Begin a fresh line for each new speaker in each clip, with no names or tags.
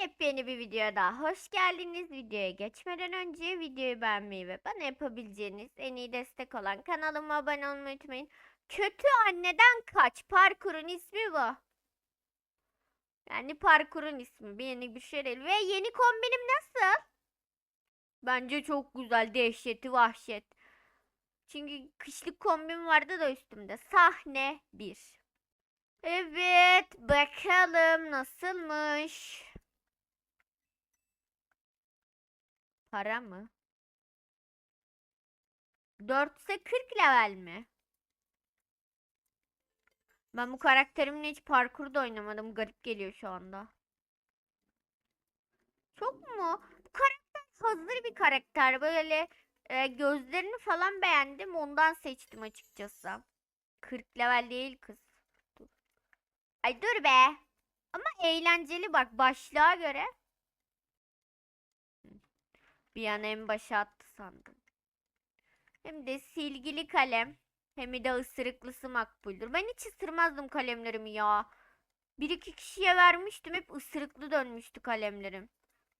Yepyeni bir videoya daha hoş geldiniz. Videoya geçmeden önce videoyu beğenmeyi ve bana yapabileceğiniz en iyi destek olan kanalıma abone olmayı unutmayın. Kötü anneden kaç parkurun ismi bu. Yani parkurun ismi bir yeni bir şey değil. Ve yeni kombinim nasıl? Bence çok güzel. Dehşeti vahşet. Çünkü kışlık kombin vardı da üstümde. Sahne 1. Evet bakalım nasılmış. Para mı? 4 ise 40 level mi? Ben bu karakterimle hiç parkurda oynamadım. Garip geliyor şu anda. Çok mu? Bu karakter hazır bir karakter. Böyle e, gözlerini falan beğendim. Ondan seçtim açıkçası. 40 level değil kız. Dur. Ay dur be. Ama eğlenceli bak başlığa göre. Bir an en başa attı sandım. Hem de silgili kalem. Hem de ısırıklısı makbuldür. Ben hiç ısırmazdım kalemlerimi ya. Bir iki kişiye vermiştim. Hep ısırıklı dönmüştü kalemlerim.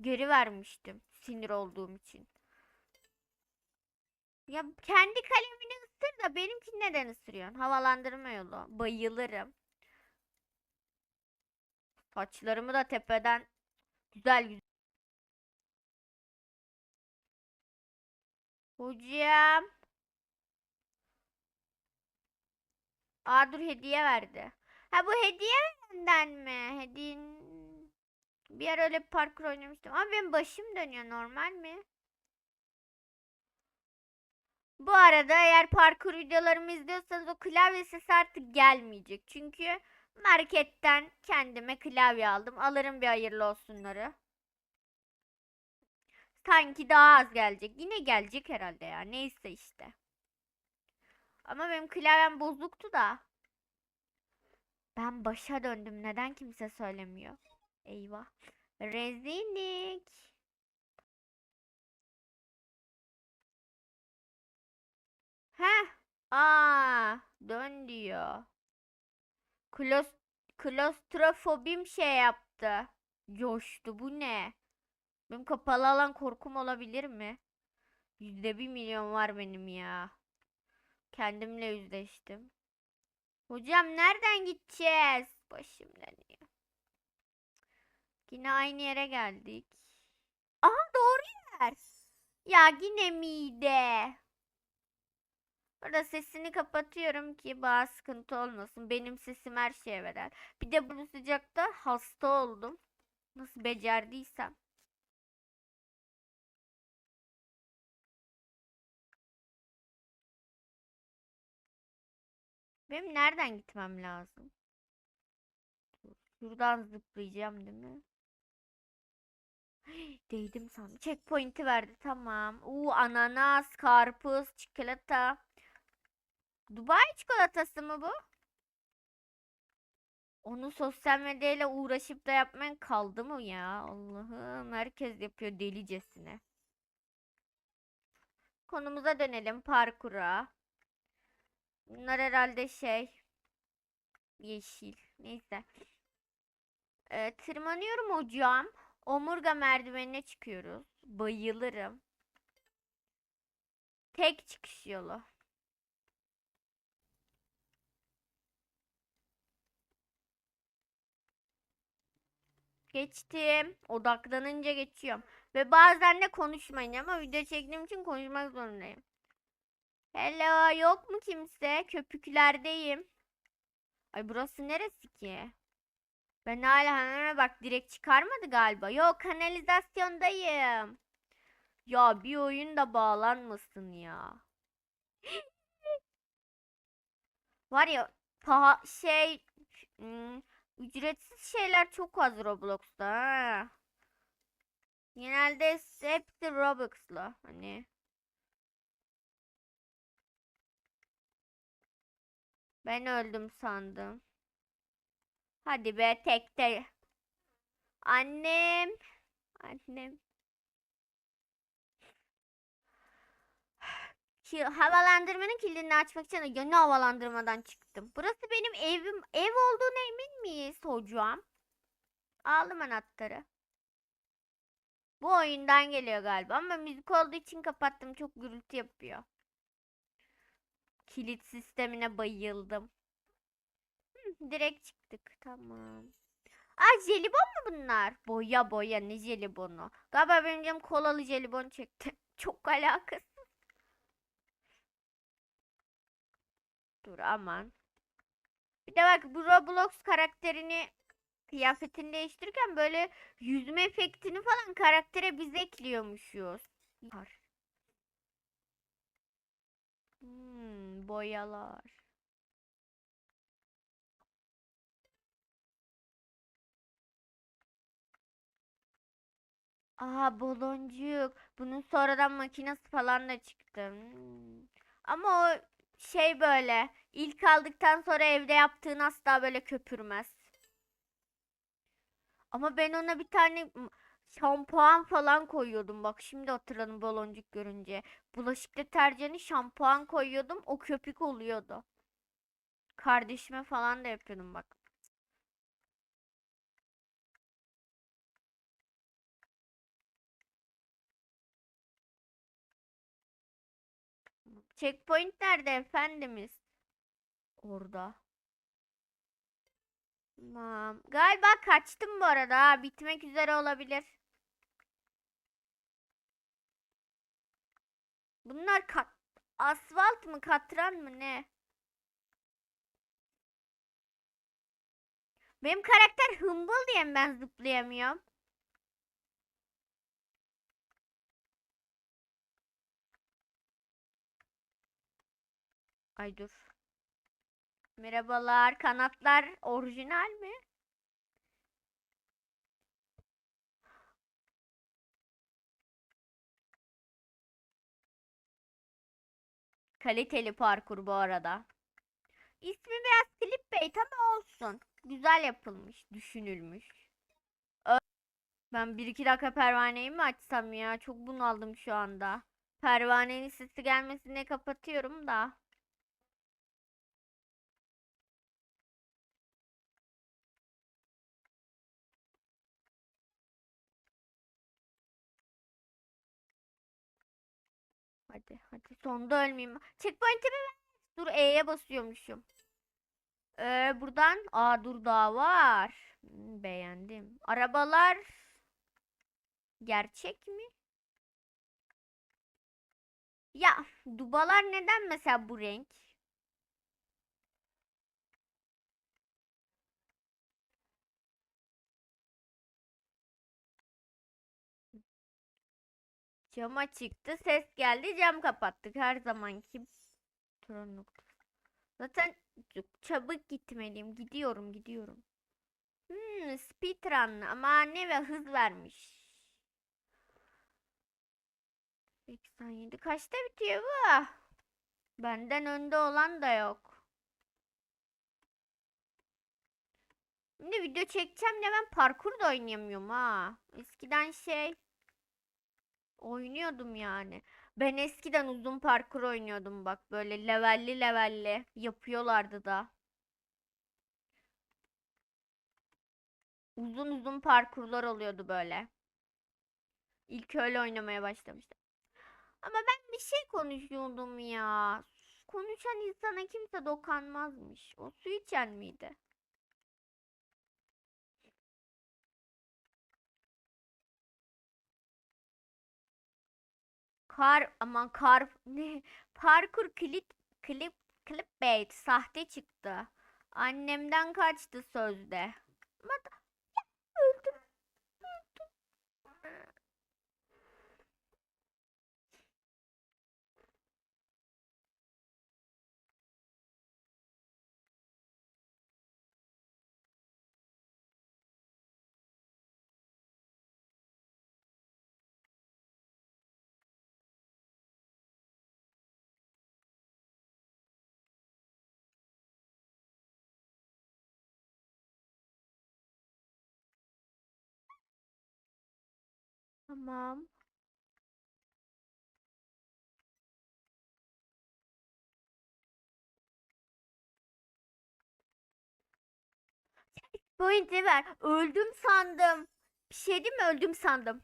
Geri vermiştim. Sinir olduğum için. Ya kendi kalemini ısır da benimki neden ısırıyorsun? Havalandırma yolu. Bayılırım. Saçlarımı da tepeden güzel güzel. Hocam. Aa dur hediye verdi. Ha bu hediye verenden mi? Hediyen... Bir ara öyle bir parkur oynamıştım. Ama benim başım dönüyor normal mi? Bu arada eğer parkur videolarımı izliyorsanız o klavye sesi artık gelmeyecek. Çünkü marketten kendime klavye aldım. Alırım bir hayırlı olsunları. Sanki daha az gelecek. Yine gelecek herhalde ya. Neyse işte. Ama benim klavyem bozuktu da. Ben başa döndüm. Neden kimse söylemiyor? Eyvah. Rezillik. Heh. Aa, dön diyor. Klos klostrofobim şey yaptı. Coştu. Bu ne? Benim kapalı alan korkum olabilir mi? Yüzde bir milyon var benim ya. Kendimle yüzleştim. Hocam nereden gideceğiz? Başım dönüyor. Yine aynı yere geldik. Aha doğru yer. Ya yine mide. Burada sesini kapatıyorum ki bazı sıkıntı olmasın. Benim sesim her şeye bedel. Bir de bu sıcakta hasta oldum. Nasıl becerdiysem. Benim nereden gitmem lazım? Şuradan zıplayacağım değil mi? Değdim sandım. Checkpoint'i verdi tamam. Uu ananas, karpuz, çikolata. Dubai çikolatası mı bu? Onu sosyal medyayla uğraşıp da yapmayan kaldı mı ya? Allah'ım herkes yapıyor delicesine. Konumuza dönelim parkura. Bunlar herhalde şey yeşil. Neyse. Ee, tırmanıyorum hocam. Omurga merdivenine çıkıyoruz. Bayılırım. Tek çıkış yolu. Geçtim. Odaklanınca geçiyorum. Ve bazen de konuşmayın ama video çektiğim için konuşmak zorundayım. Hello yok mu kimse? Köpüklerdeyim. Ay burası neresi ki? Ben hala hemen bak direkt çıkarmadı galiba. Yok kanalizasyondayım. Ya bir oyun da bağlanmasın ya. Var ya paha şey hmm, ücretsiz şeyler çok az Roblox'ta ha. Genelde hepsi Roblox'la hani. Ben öldüm sandım. Hadi be tekte. Annem. Annem. Ki havalandırmanın kilidini açmak için yönlü havalandırmadan çıktım. Burası benim evim. Ev olduğuna emin miyiz hocam? Aldım anahtarı. Bu oyundan geliyor galiba ama müzik olduğu için kapattım. Çok gürültü yapıyor. Kilit sistemine bayıldım. Direkt çıktık. Tamam. Aa jelibon mu bunlar? Boya boya ne jelibonu? Galiba benim canım kolalı jelibon çekti. Çok alakasız. Dur aman. Bir de bak bu Roblox karakterini kıyafetini değiştirirken böyle yüzme efektini falan karaktere biz ekliyormuşuz. Hmm, boyalar. Aha baloncuk. Bunun sonradan makinesi falan da çıktı. Hmm. Ama o şey böyle ilk aldıktan sonra evde yaptığın asla böyle köpürmez. Ama ben ona bir tane şampuan falan koyuyordum. Bak şimdi hatırladım baloncuk görünce. Bulaşık deterjanı şampuan koyuyordum. O köpük oluyordu. Kardeşime falan da yapıyordum bak. Checkpoint nerede efendimiz? Orada. Tamam. Galiba kaçtım bu arada. Bitmek üzere olabilir. Bunlar kat asfalt mı katran mı ne? Benim karakter hımbıl diye mi ben zıplayamıyorum? Ay dur. Merhabalar. Kanatlar orijinal mi? Kaliteli parkur bu arada. İsmi biraz clickbait ama olsun. Güzel yapılmış, düşünülmüş. Ben bir iki dakika pervaneyi mi açsam ya? Çok bunaldım şu anda. Pervanenin sesi gelmesine kapatıyorum da. Hadi hadi sonda ölmeyeyim. Checkpoint'imi ver. Dur E'ye basıyormuşum. Ee, buradan aa dur daha var. Hmm, beğendim. Arabalar gerçek mi? Ya dubalar neden mesela bu renk? Cama çıktı, ses geldi, cam kapattık. Her zamanki tron noktası. Zaten çabuk gitmeliyim. Gidiyorum, gidiyorum. Hmm, speedrun ama ne ve hız vermiş. 87 kaçta bitiyor bu? Benden önde olan da yok. Şimdi video çekeceğim de ben parkur da oynayamıyorum ha. Eskiden şey oynuyordum yani. Ben eskiden uzun parkur oynuyordum bak böyle levelli levelli yapıyorlardı da. Uzun uzun parkurlar oluyordu böyle. İlk öyle oynamaya başlamıştım. Ama ben bir şey konuşuyordum ya. Konuşan insana kimse dokanmazmış. O su içen miydi? Kar aman kar ne? Parkur klip klip clickbait sahte çıktı. Annemden kaçtı sözde. Tamam. Pointi ver. Öldüm sandım. Bir şey değil mi? Öldüm sandım.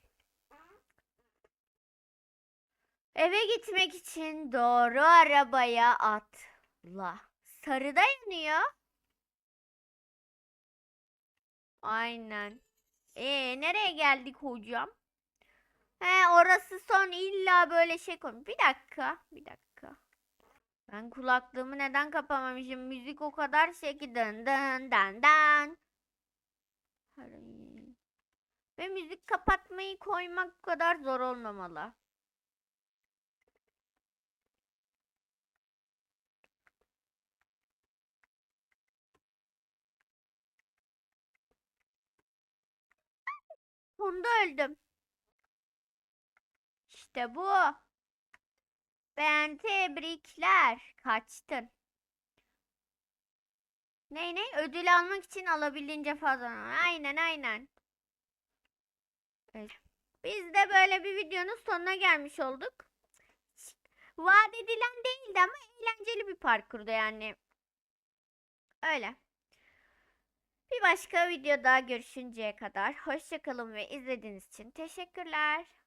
Eve gitmek için doğru arabaya atla. Sarıda yanıyor. Aynen. Ee, nereye geldik hocam? He, orası son illa böyle şey koy. Bir dakika, bir dakika. Ben kulaklığımı neden kapamamışım? Müzik o kadar şey ki dın dın dın dın. Ve müzik kapatmayı koymak bu kadar zor olmamalı. Sonunda öldüm. İşte bu. Ben tebrikler. Kaçtın. Ney ney? Ödül almak için alabildiğince fazla. Aynen aynen. Biz de böyle bir videonun sonuna gelmiş olduk. Vaat edilen değildi ama eğlenceli bir parkurdu yani. Öyle. Bir başka videoda görüşünceye kadar hoşçakalın ve izlediğiniz için teşekkürler.